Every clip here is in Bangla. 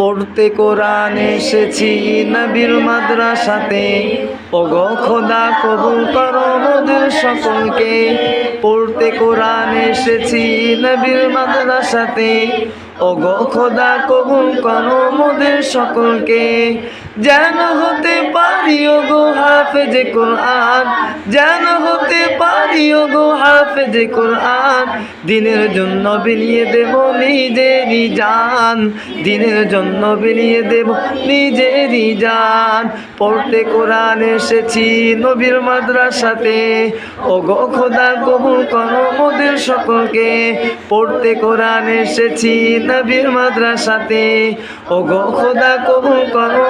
পড়তে কোরআন এসেছি নবীর মাদ্রাসাতে। ওগো খোদা কবুল করো মোদের সকলকে। পড়তে কোরআন এসেছি নবীর মাদ্রাসাতে। ওগো খোদা কবুল করো মোদের সকলকে। যেন হতে পারি ওগো হাফেজে কোরআন। যেন হতে পারি ওগো হাফেজে কোরআন। দিনের জন্য বিলিয়ে দেব নিজেরই জান। দিনের জন্য বিলিয়ে দেব নিজেরই জান। পড়তে কোরআন এসেছি নবীর মাদ্রাসাতে। ওগো খোদা কবুল করো সকলকে। পড়তে কোরআন এসেছি নবীর মাদ্রাসাতে। ওগো খোদা কবুল করো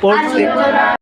যদি পড়তে- আসি কোরআন